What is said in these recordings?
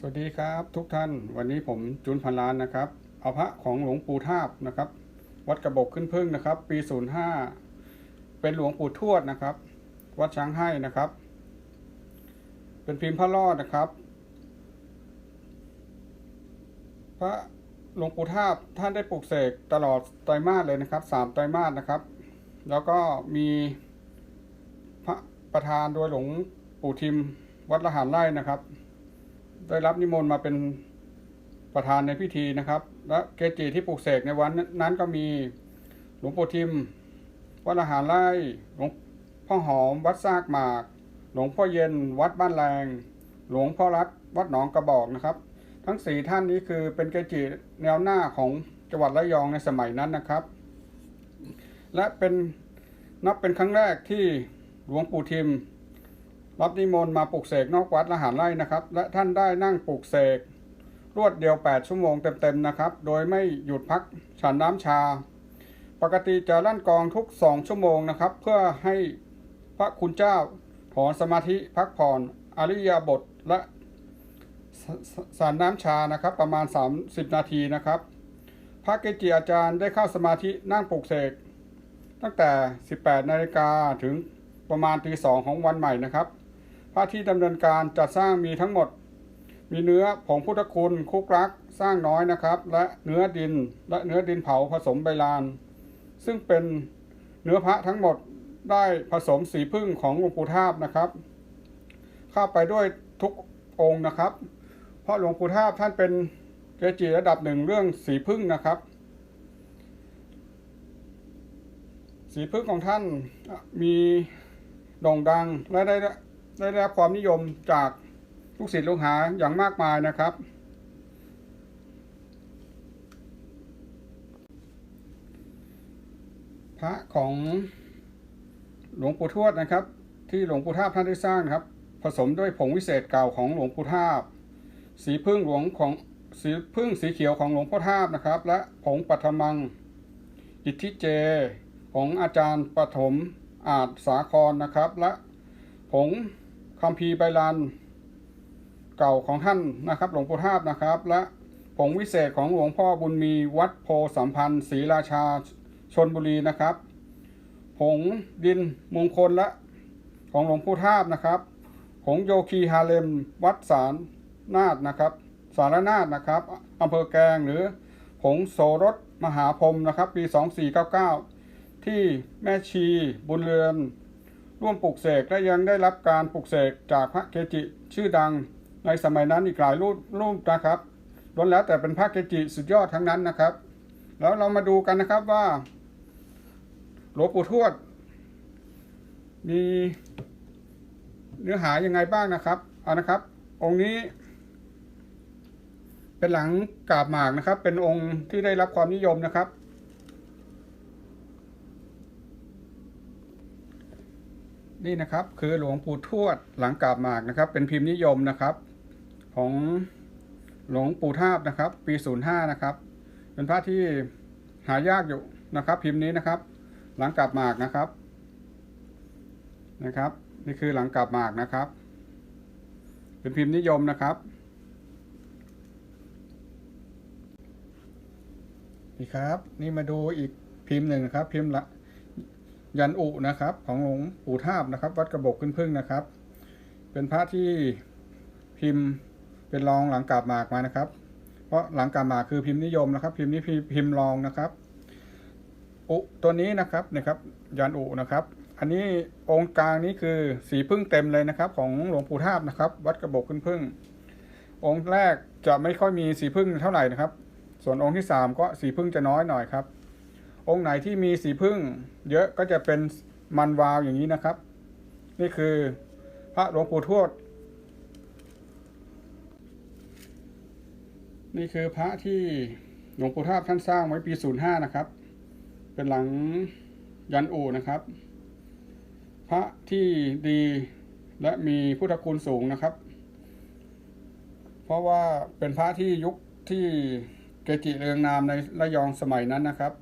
สวัสดีครับทุกท่านวันนี้ผมจุนพันล้านนะครับ เอาพระของหลวงปู่ทาบนะครับ วัดกระบอกขึ้นพึ่งนะครับ ปี 05 เป็นหลวงปู่ทวดนะครับ วัดช้างให้นะครับ เป็นพิมพ์พระรอดนะครับ พระหลวงปู่ทาบท่านได้ปลูกเสกตลอดไตรมาสเลยนะครับสามไตรมาสนะครับ แล้วก็มีพระประธานโดยหลวงปู่ทิมวัดละหารไร่นะครับ ได้รับนิมนต์มาเป็นประธานในพิธีนะครับ และเกจิที่ปลูกเสกในวันนั้นก็มีหลวงปู่ทิม วัดละหารไร่หลวงพ่อหอม วัดซากหมาก หลวงพ่อเย็น วัดบ้านแรง หลวงพ่อรัตวัดหนองกระบอกนะครับ ทั้งสี่ท่านนี้คือเป็นเกจิแนวหน้าของจังหวัดระยองในสมัยนั้นนะครับ และเป็นนับเป็นครั้งแรกที่หลวงปู่ทิม รับนิมนต์มาปลูกเสกนอกวัดละหารไร่นะครับ และท่านได้นั่งปลูกเสกรวดเดียว 8 ชั่วโมงเต็มๆนะครับ โดยไม่หยุดพักฉันน้ำชา ปกติจะลั่นกองทุก 2 ชั่วโมงนะครับ เพื่อให้พระคุณเจ้าถอนสมาธิพักผ่อนอริยบทและสารน้ำชานะครับ ประมาณ 30 นาทีนะครับ พระเกจิอาจารย์ได้เข้าสมาธินั่งปลูกเสกตั้งแต่ 18 นาฬิกาถึงประมาณตีสองของวันใหม่นะครับ พระที่ดำเนินการจัดสร้างมีทั้งหมด มีเนื้อผงพุทธคุณคุกรักสร้างน้อยนะครับ และเนื้อดินและเนื้อดินเผาผสมใบลาน ซึ่งเป็นเนื้อพระทั้งหมดได้ผสมสีพึ่งของหลวงปู่ทาบนะครับเข้าไปด้วยทุกองค์นะครับ เพราะหลวงปู่ทาบท่านเป็นเกจิระดับหนึ่งเรื่องสีพึ่งนะครับ สีพึ่งของท่านมีโด่งดังและได้ ได้รับความนิยมจากลูกศิษย์ลูกหาอย่างมากมายนะครับ พระของหลวงปู่ทวดนะครับ ที่หลวงปู่ทาบท่านได้สร้างครับ ผสมด้วยผงวิเศษเก่าของหลวงปู่ทาบ สีพึ่งหลวงของสีพึ่งสีเขียวของหลวงพ่อทาบนะครับ และผงปัทมัง อิทธิเจ ของอาจารย์ปฐมอาจสาครนะครับ และผง คัมภีร์ไบลานเก่าของท่านนะครับหลวงปู่ทาบนะครับ และผงวิเศษของหลวงพ่อบุญมีวัดโพสัมพันธ์ศรีราชาชนบุรีนะครับ ผงดินมงคลและของหลวงปู่ทาบนะครับผงโยคีฮาเลมวัดสารนาดนะครับ สารนาดนะครับอำเภอแกงหรือผงโสรสมหาพรมนะครับ ปี 2499 ที่แม่ชีบุญเรือน ร่วมปลูกเสกและยังได้รับการปลูกเสกจากพระเกจิชื่อดังในสมัยนั้นอีกหลายรูปรูปนะครับล้วนแล้วแต่เป็นพระเกจิสุดยอดทั้งนั้นนะครับ แล้วเรามาดูกันนะครับว่าหลวงปู่ทวด มีเนื้อหายังไงบ้างนะครับเอานะครับ องค์นี้ เป็นหลังกาบหมากนะครับ เป็นองค์ที่ได้รับความนิยมนะครับ นี่นะครับ คือหลวงปู่ทวดหลังกาบหมากนะครับ เป็นพิมพ์นิยมนะครับ ของหลวงปู่ทาบนะครับ ปี 05 นะครับ เป็นพระที่หายากอยู่นะครับ พิมพ์นี้นะครับ หลังกาบหมากนะครับนะครับ นี่คือหลังกาบหมากนะครับ เป็นพิมพ์นิยมนะครับนี่ครับ นี่มาดูอีกพิมพ์หนึ่งนะครับ พิมพ์ละ ยันอุนะครับ ของหลวงปู่ทาบนะครับ วัดกระบอกขึ้นพึ่งนะครับ เป็นพระที่พิมพ์เป็นรองหลังกาบหมากมานะครับ เพราะหลังกาบหมากคือพิมพ์นิยมนะครับ พิมพ์นี้พิมพ์รองนะครับอุตัวนี้นะครับนะครับยันอุนะครับ อันนี้องค์กลางนี้คือสีพึ่งเต็มเลยนะครับ ของหลวงปู่ทาบนะครับ วัดกระบอกขึ้นพึ่ง องค์แรกจะไม่ค่อยมีสีพึ่งเท่าไหร่นะครับ ส่วนองค์ที่สามก็สีพึ่งจะน้อยหน่อยครับ องค์ไหนที่มีสีพึ่ง เยอะก็จะเป็นมันวาวอย่างนี้นะครับ นี่คือพระหลวงปู่ทวด นี่คือพระที่หลวงปู่ทาบท่านสร้างไว้ปี 05 นะครับ เป็นหลังยันอูนะครับ พระที่ดีและมีพุทธคุณสูงนะครับ เพราะว่าเป็นพระที่ยุคที่เกจิเรืองนามในระยองสมัยนั้นนะครับ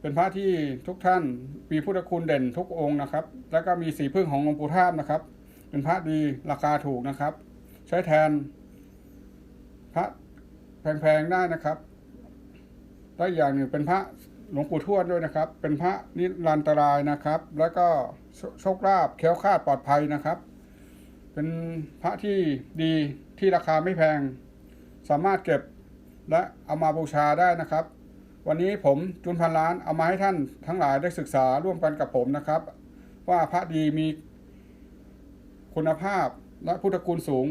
เป็นพระที่ทุกท่านมีพุทธคุณเด่นทุกองค์นะครับ แล้วก็มีสีพึ่งของหลวงปู่ท่าบนะครับ เป็นพระดีราคาถูกนะครับ ใช้แทนพระแพงๆได้นะครับและอย่างหนึ่งเป็นพระหลวงปู่ทวดด้วยนะครับ เป็นพระนิรันตรายนะครับ แล้วก็โชคลาภแค้วคาดปลอดภัยนะครับ เป็นพระที่ดีที่ราคาไม่แพง สามารถเก็บและเอามาบูชาได้นะครับ วันนี้ผมจุนพันล้านเอามาให้ท่านทั้งหลายได้ศึกษาร่วมกันกับผมนะครับ ว่าพระดีมีคุณภาพและพุทธคุณสูง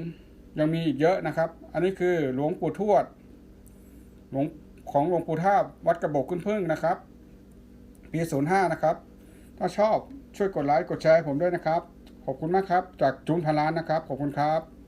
ยังมีอีกเยอะนะครับ อันนี้คือหลวงปู่ทวดหลวงของหลวงปู่ท่าวัดกระบอกขึ้นพึ่งนะครับ ปี05นย์ห้านะครับ ถ้าชอบช่วยกดไลค์กดแชร์ผมด้วยนะครับ ขอบคุณมากครับ จากจุนพันล้านนะครับ ขอบคุณครับ